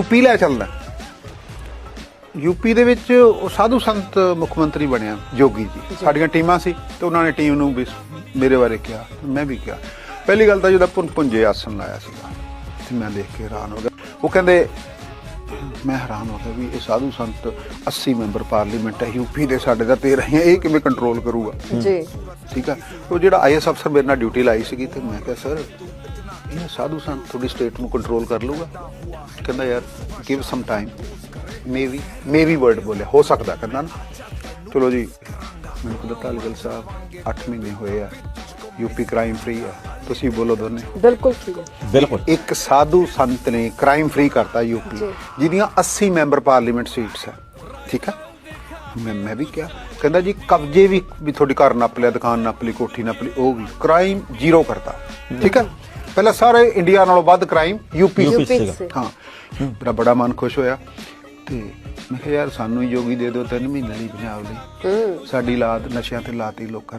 UP ਲੈ ਚੱਲਦਾ। UP ਦੇ ਵਿੱਚ ਉਹ ਸਾਧੂ ਸੰਤ ਮੁੱਖ ਮੰਤਰੀ ਬਣਿਆ ਜੋਗੀ ਜੀ। ਸਾਡੀਆਂ ਟੀਮਾਂ ਸੀ ਤੇ ਉਹਨਾਂ ਨੇ ਟੀਮ ਨੂੰ ਵੀ ਮੇਰੇ ਬਾਰੇ ਕਿਹਾ ਮੈਂ ਵੀ ਕਿਹਾ। ਪਹਿਲੀ ਗੱਲ ਤਾਂ ਪੁੰਨ ਪੁੰਜੇ ਆਸਨ ਲਾਇਆ ਸੀਗਾ ਤੇ ਮੈਂ ਦੇਖ ਕੇ ਹੈਰਾਨ ਹੋ ਗਿਆ। ਉਹ ਕਹਿੰਦੇ ਮੈਂ ਹੈਰਾਨ ਹੋ ਗਿਆ ਵੀ ਇਹ ਸਾਧੂ ਸੰਤ 80 ਮੈਂਬਰ ਪਾਰਲੀਮੈਂਟ ਹੈ ਯੂਪੀ ਦੇ ਸਾਡੇ ਦਾ 13 ਹੈ ਇਹ ਕਿਵੇਂ ਕੰਟਰੋਲ ਕਰੂਗਾ? ਜੀ। ਠੀਕ ਹੈ ਉਹ ਜਿਹੜਾ ਆਈਐਸ ਅਫਸਰ ਮੇਰੇ ਨਾਲ ਡਿਊਟੀ ਲਾਈ ਸੀਗੀ ਤੇ ਮੈਂ ਕਿਹਾ ਸਰ ਇਹ ਸਾਧੂ ਸੰਤ ਤੁਹਾਡੀ ਸਟੇਟ ਨੂੰ ਕੰਟਰੋਲ ਕਰ ਲੂਗਾ ਕਹਿੰਦਾ ਯਾਰ give some time maybe maybe word ਬੋਲੇ ਹੋ ਸਕਦਾ ਕਹਿੰਦਾ ਨਾ। ਚਲੋ ਜੀ ਮੈਨੂੰ ਕਹਿੰਦਾ ਤਾਲਗਲ ਸਾਹਿਬ 8 ਮਹੀਨੇ ਹੋਏ ਆ। ਯੂਪੀ ਕ੍ਰਾਈਮ ਫ੍ਰੀ ਆ। ਤੁਸੀਂ ਬੋਲੋ ਦੋਨੇ। ਬਿਲਕੁਲ ਠੀਕ ਹੈ ਬਿਲਕੁਲ। ਇੱਕ ਸਾਧੂ ਸੰਤ ਨੇ ਕ੍ਰਾਈਮ ਫ੍ਰੀ ਕਰਤਾ ਯੂਪੀ। ਜਿਹਦੀਆਂ 80 ਮੈਂਬਰ ਪਾਰਲੀਮੈਂਟ ਸੀਟਸ ਹੈ ਠੀਕ ਹੈ ਮੈਂ ਮੈਂ ਵੀ ਕਿਹਾ। ਕਹਿੰਦਾ ਜੀ ਕਬਜ਼ੇ ਵੀ ਵੀ ਤੁਹਾਡੀ ਘਰ ਨੱਪ ਲਿਆ ਦੁਕਾਨ ਨੱਪ ਲਈ ਕੋਠੀ ਨੱਪ ਲਈ ਉਹ ਵੀ। ਕ੍ਰਾਈਮ ਜ਼ੀਰੋ ਕਰਤਾ। ਠੀਕ ਹੈ ਪਹਿਲਾਂ ਸਾਰੇ ਇੰਡੀਆ ਨਾਲੋਂ ਵੱਧ ਕ੍ਰਾਈਮ ਯੂਪੀ ਯੂਪੀ ਸੀਗਾ। ਹਾਂ। ਮੇਰਾ ਬੜਾ ਮਨ ਖੁਸ਼ ਹੋਇਆ ਤੇ ਮੈਂ ਕਿਹਾ ਯਾਰ ਸਾਨੂੰ ਹੀ ਯੋਗੀ ਦੇ ਦਿਓ ਤਿੰਨ ਮਹੀਨੇ ਲਈ ਪੰਜਾਬ ਲਈ। ਸਾਡੀ ਲਾਤ ਨਸ਼ਿਆਂ ਤੇ ਲਾਤੀ ਲੋਕਾਂ ਨੇ।